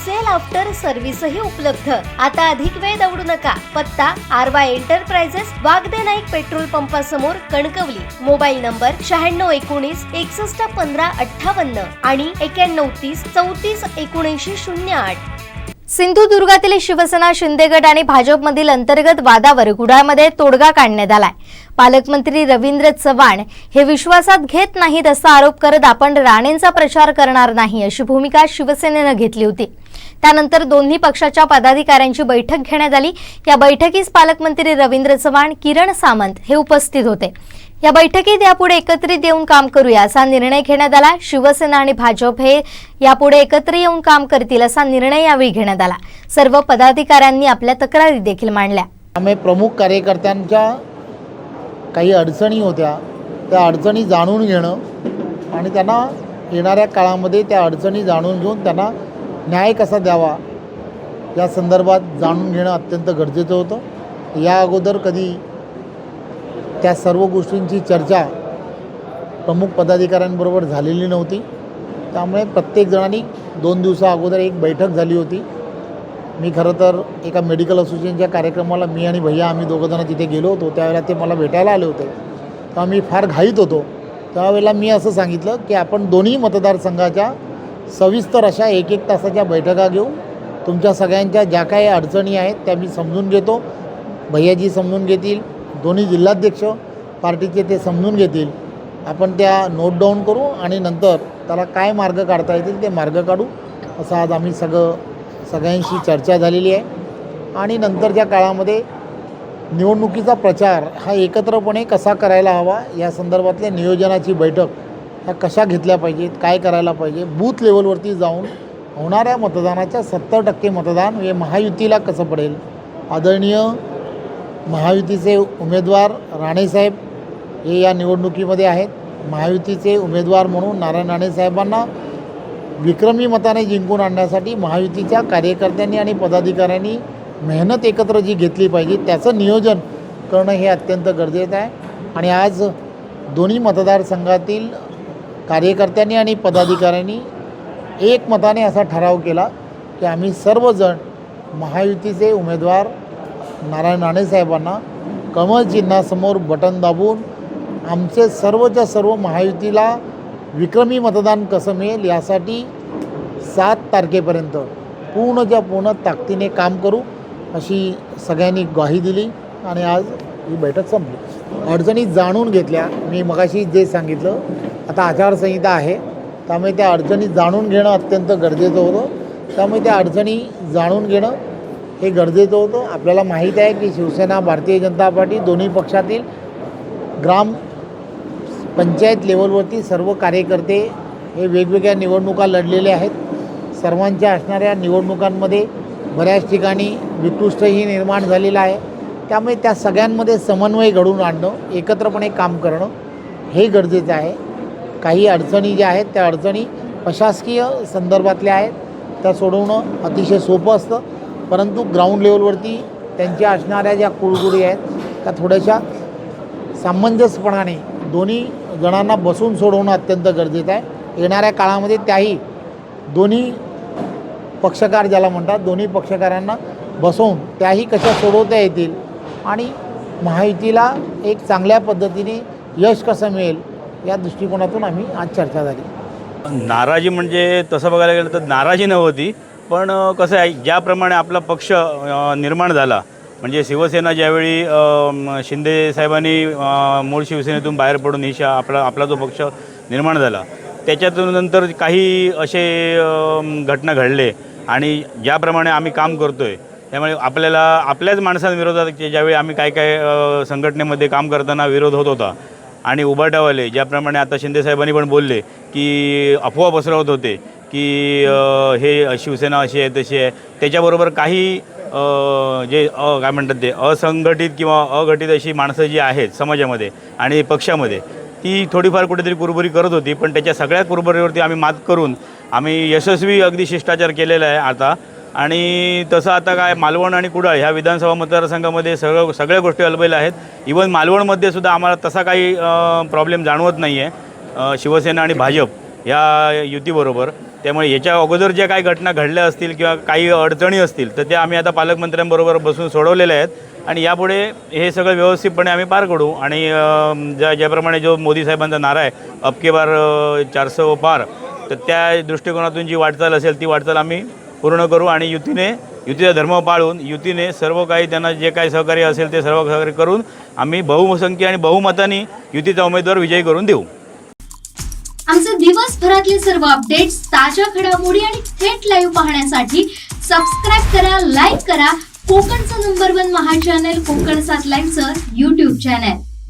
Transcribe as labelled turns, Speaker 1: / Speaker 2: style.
Speaker 1: Sale after सर्व्हिसही उपलब्ध. आता अधिक वेळ दौडू नका. पत्ता आरवा एंटरप्राइजेस वागदे नाईक पेट्रोल पंपासमोर कणकवली. मोबाईल नंबर शहाण्णव एकोणीस एकसष्ट पंधरा अठ्ठावन्न आणि एक्याण्णव तीस चौतीस एकोणऐंशी शून्य आठ.
Speaker 2: सिंधुदुर्गातील शिवसेना शिंदेगड आणि भाजपमधील अंतर्गत वादावर कुडाळमध्ये तोडगा काढण्यात आलाय. पालकमंत्री रवींद्र चव्हाण हे विश्वासात घेत नाहीत असा आरोप करत आपण राणेंचा प्रचार करणार नाही अशी भूमिका शिवसेनेनं घेतली होती. त्यानंतर दोन्ही पक्षाच्या पदाधिकाऱ्यांची बैठक घेण्यात आली. या बैठकीस पालकमंत्री रवींद्र चव्हाण किरण सामंत हे उपस्थित होते. या बैठकीत यापुढे एकत्रित येऊन काम करूया असा निर्णय घेण्यात आला. शिवसेना आणि भाजप हे यापुढे एकत्र येऊन काम करतील असा निर्णय यावेळी घेण्यात आला. सर्व पदाधिकाऱ्यांनी आपल्या तक्रारी देखील मांडल्या.
Speaker 3: आम्ही प्रमुख कार्यकर्त्यांच्या काही अडचणी होत्या त्या अडचणी जाणून घेणं आणि त्यांना येणाऱ्या काळामध्ये त्या अडचणी जाणून घेऊन त्यांना न्याय कसा द्यावा? या संदर्भात जाणून घेणं अत्यंत गरजेचं होतं. या अगोदर कधी त्या सर्व गोष्टींची चर्चा प्रमुख पदाधिकाऱ्यांबरोबर झालेली नव्हती. त्यामुळे प्रत्येक जणांनी दोन दिवसा अगोदर एक बैठक झाली होती. मी खरं तर एका मेडिकल असोसिएशनच्या कार्यक्रमाला मी आणि भैया आम्ही दोघंजणं तिथे गेलो होतो. त्यावेळेला ते मला भेटायला आले होते. तेव्हा मी फार घाईत होतो. त्यावेळेला मी असं सांगितलं की आपण दोन्ही मतदारसंघाच्या सविस्तर अशा एक एक तासाच्या बैठका घेऊ तुमच्या सगळ्यांच्या ज्या काही अडचणी आहेत त्या मी समजून घेतो. भैयाजी समजून घेतील दोन्ही जिल्हाध्यक्ष पार्टीचे ते समजून घेतील. आपण त्या नोट डाऊन करू आणि नंतर त्याला काय मार्ग काढता येतील ते मार्ग काढू असं आज आम्ही सगळं सगळ्यांशी चर्चा झालेली आहे. आणि नंतरच्या काळामध्ये निवडणुकीचा प्रचार हा एकत्रपणे कसा करायला हवा या संदर्भातल्या नियोजनाची बैठक ह्या कशा घेतल्या पाहिजेत काय करायला पाहिजे बूथ लेवलवरती जाऊन होणाऱ्या मतदानाच्या सत्तर टक्के मतदान हे महायुतीला कसं पडेल? आदरणीय महायुतीचे उमेदवार राणेसाहेब हे या निवडणुकीमध्ये आहेत. महायुतीचे उमेदवार म्हणून नारायण राणेसाहेबांना विक्रमी मताने जिंकून आणण्यासाठी महायुतीच्या कार्यकर्त्यांनी आणि पदाधिकाऱ्यांनी मेहनत एकत्र जी घेतली पाहिजे त्याचं नियोजन करणं हे अत्यंत गरजेचं आहे. आणि आज दोन्ही मतदारसंघातील कार्यकर्त्यांनी आणि पदाधिकाऱ्यांनी एक मताने असा ठराव केला की आम्ही सर्वजण महायुतीचे उमेदवार नारायण राणेसाहेबांना कमळ चिन्हासमोर बटन दाबून आमचे सर्वच्या सर्व महायुतीला विक्रमी मतदान कसं मिळेल यासाठी सात तारखेपर्यंत पूर्णच्या पूर्ण ताकदीने काम करू अशी सगळ्यांनी ग्वाही दिली आणि आज ही बैठक संपली. अडचणी जाणून घेतल्या. मी मगाशी जे सांगितलं आता आचारसंहिता आहे. त्यामुळे त्या अडचणी जाणून घेणं अत्यंत गरजेचं होतं. त्यामुळे त्या अडचणी जाणून घेणं हे गरजेचं होतं. आपल्याला माहीत आहे की शिवसेना भारतीय जनता पार्टी दोन्ही पक्षातील ग्राम पंचायत लेवलवरती सर्व कार्यकर्ते हे वेगवेगळ्या निवडणुका लढलेले आहेत. सर्वांच्या असणाऱ्या निवडणुकांमध्ये बऱ्याच ठिकाणी विकृष्टही निर्माण झालेलं आहे. त्यामुळे त्या सगळ्यांमध्ये समन्वय घडवून आणणं एकत्रपणे काम करणं हे गरजेचं आहे. काही अडचणी ज्या आहेत त्या अडचणी प्रशासकीय संदर्भातल्या आहेत. त्या सोडवणं अतिशय सोपं असतं. परंतु ग्राउंड लेवलवरती त्यांच्या असणाऱ्या ज्या कुळगुडी आहेत त्या थोड्याशा सामंजस्यपणाने दोन्ही जणांना बसून सोडवणं अत्यंत गरजेचं आहे. येणाऱ्या काळामध्ये त्याही दोन्ही पक्षकार ज्याला म्हणतात दोन्ही पक्षकारांना बसवून त्याही कशा सोडवता येतील आणि महायुतीला एक चांगल्या पद्धतीने यश कसं मिळेल या दृष्टिकोनातून आम्ही आज चर्चा झाली.
Speaker 4: नाराजी म्हणजे तसं बघायला गेलं तर नाराजी नव्हती पण कसं आहे ज्याप्रमाणे आपला पक्ष निर्माण झाला म्हणजे शिवसेना ज्यावेळी शिंदे साहेबांनी मूळ शिवसेनेतून बाहेर पडून ही आपला आपला जो पक्ष निर्माण झाला त्याच्यातून नंतर काही असे घटना घडले आणि ज्याप्रमाणे आम्ही काम करतो आहे त्यामुळे आपल्याला आपल्याच माणसांविरोधात ज्यावेळी आम्ही काय काय संघटनेमध्ये काम करताना विरोध होत होता आणि उभाटावाले ज्याप्रमाणे आता शिंदेसाहेबांनी पण बोलले की अफवा पसरवत होते की हे शिवसेना अशी आहे तशी आहे. त्याच्याबरोबर काही जे अ काय म्हणतात ते असंघटित किंवा अघटित अशी माणसं जी आहेत समाजामध्ये आणि पक्षामध्ये ती थोडीफार कुठेतरी कुरबुरी करत होती. पण त्याच्या सगळ्या कुरबुरीवरती आम्ही मात करून आम्ही यशस्वी अगदी शिष्टाचार केलेला आहे. आता आणि तसं आता काय मालवण आणि कुडाळ ह्या विधानसभा मतदारसंघामध्ये सगळं सगळ्या गोष्टी अलबेल आहेत. इवन मालवणमध्ये सुद्धा आम्हाला तसा काही प्रॉब्लेम जाणवत नाही आहे शिवसेना आणि भाजप या युतीबरोबर. त्यामुळे याच्या अगोदर ज्या काही घटना घडल्या असतील किंवा काही अडचणी असतील तर त्या आम्ही आता पालकमंत्र्यांबरोबर बसून सोडवलेल्या आहेत. आणि यापुढे हे सगळं व्यवस्थितपणे आम्ही पार करू आणि ज्या ज्याप्रमाणे जो मोदी साहेबांचा नारा आहे अबके बार चारसो पार तर त्या दृष्टिकोनातून जी वाटचाल असेल ती वाटचाल आम्ही पूर्ण करू आणि युतीने युतीचा धर्म पाळून युतीने सर्व काही त्यांना जे काही सहकार्य असेल ते सर्व सहकार्य करून आम्ही बहुसंख्य आणि बहुमताने युतीचा उमेदवार विजयी करून देऊ.
Speaker 1: आमचे दिवसभरातले सर्व अपडेट्स ताज्या घडामोडी आणि थेट लाईव्ह पाहण्यासाठी सबस्क्राईब करा लाईक करा. कोकणचं नंबर वन महा चॅनल कोकण सात लाईनचं युट्यूब चॅनल